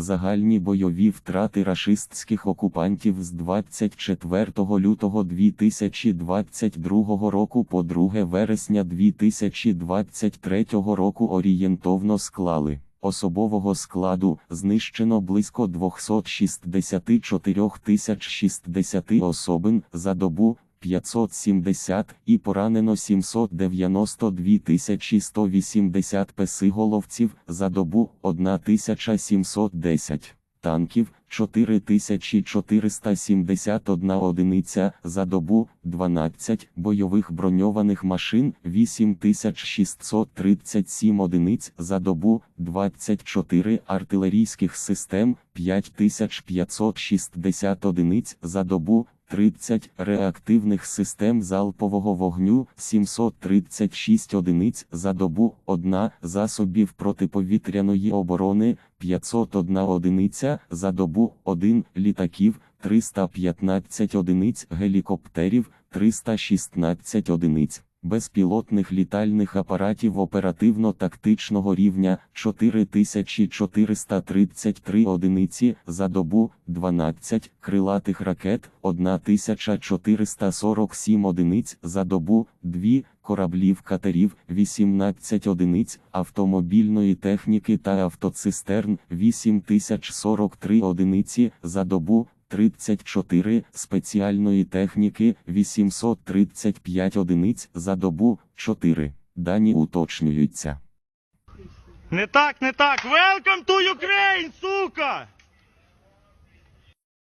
Загальні бойові втрати рашистських окупантів з 24 лютого 2022 року по 2 вересня 2023 року орієнтовно склали. Особового складу знищено близько 264 тисяч 60 особин за добу 570 і поранено 792 тисячі 180 песиголовців за добу 1710 танків 4471 одиниця за добу 12 бойових броньованих машин 8637 одиниць за добу 24 артилерійських систем 5560 одиниць за добу 30 реактивних систем залпового вогню 736 одиниць за добу 1 засобів протиповітряної оборони 501 одиниця за добу 1 літаків 315 одиниць гелікоптерів 316 одиниць безпілотних літальних апаратів оперативно-тактичного рівня 4433 одиниці за добу 12 крилатих ракет 1447 одиниць за добу 2 кораблів катерів 18 одиниць автомобільної техніки та автоцистерн 8043 одиниці за добу 34 спеціальної техніки 835 одиниць за добу 4. Дані уточнюються. Не так, не так. Welcome to Ukraine, сука!